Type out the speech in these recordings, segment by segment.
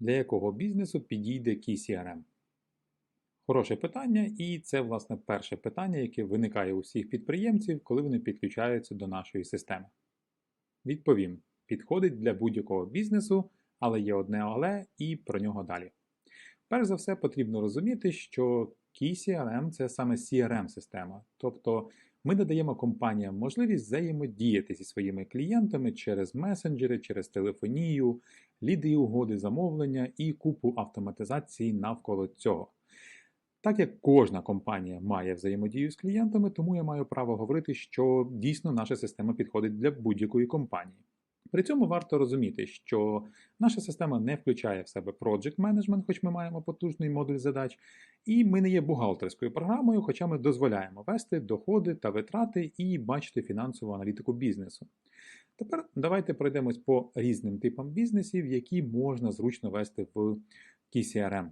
Для якого бізнесу підійде KeyCRM? Хороше питання, і це, власне, перше питання, яке виникає у всіх підприємців, коли вони підключаються до нашої системи. Відповім: підходить для будь-якого бізнесу, але є одне але і про нього далі. Перш за все, потрібно розуміти, що KeyCRM – це саме CRM-система, тобто ми надаємо компаніям можливість взаємодіяти зі своїми клієнтами через месенджери, через телефонію, ліди угоди замовлення і купу автоматизації навколо цього. Так як кожна компанія має взаємодію з клієнтами, тому я маю право говорити, що дійсно наша система підходить для будь-якої компанії. При цьому варто розуміти, що наша система не включає в себе Project Management, хоч ми маємо потужний модуль задач, і ми не є бухгалтерською програмою, хоча ми дозволяємо вести доходи та витрати і бачити фінансову аналітику бізнесу. Тепер давайте пройдемось по різним типам бізнесів, які можна зручно вести в KCRM.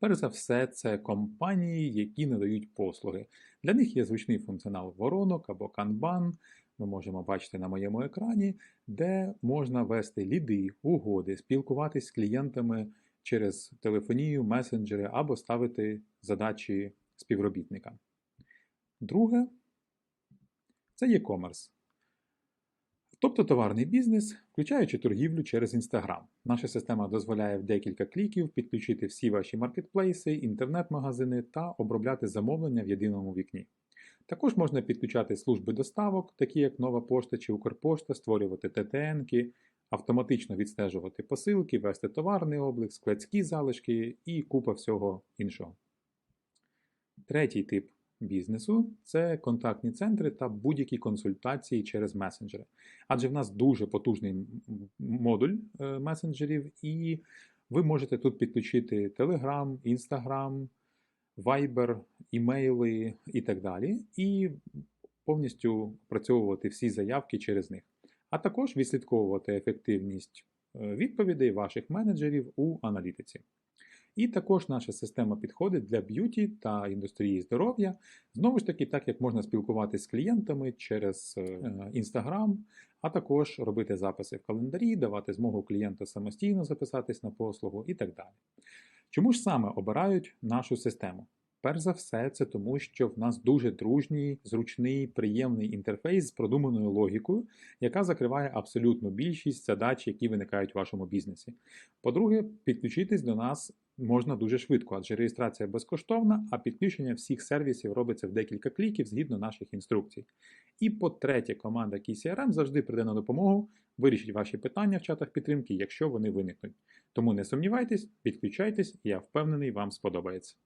Перш за все, це компанії, які надають послуги. Для них є зручний функціонал воронок або канбан. Ми можемо бачити на моєму екрані, де можна вести ліди, угоди, спілкуватись з клієнтами через телефонію, месенджери або ставити задачі співробітникам. Друге це e-commerce. Тобто товарний бізнес, включаючи торгівлю через Instagram. Наша система дозволяє в декілька кліків підключити всі ваші маркетплейси, інтернет-магазини та обробляти замовлення в єдиному вікні. Також можна підключати служби доставок, такі як Нова Пошта чи Укрпошта, створювати ТТНки, автоматично відстежувати посилки, вести товарний облік, складські залишки і купа всього іншого. Третій тип бізнесу це контактні центри та будь-які консультації через месенджери. Адже в нас дуже потужний модуль е, месенджерів, і ви можете тут підключити Telegram, Instagram, Viber, імейли і так далі, і повністю опрацьовувати всі заявки через них. А також відслідковувати ефективність е, відповідей ваших менеджерів у аналітиці. І також наша система підходить для б'юті та індустрії здоров'я. Знову ж таки, так як можна спілкуватися з клієнтами через Instagram, а також робити записи в календарі, давати змогу клієнту самостійно записатись на послугу і так далі. Чому ж саме обирають нашу систему? Перш за все, це тому, що в нас дуже дружній, зручний, приємний інтерфейс з продуманою логікою, яка закриває абсолютну більшість задач, які виникають в вашому бізнесі. По-друге, підключитись до нас можна дуже швидко, адже реєстрація безкоштовна, а підключення всіх сервісів робиться в декілька кліків згідно наших інструкцій. І по-третє, команда KCRM завжди прийде на допомогу, вирішить ваші питання в чатах підтримки, якщо вони виникнуть. Тому не сумнівайтесь, підключайтесь, я впевнений, вам сподобається.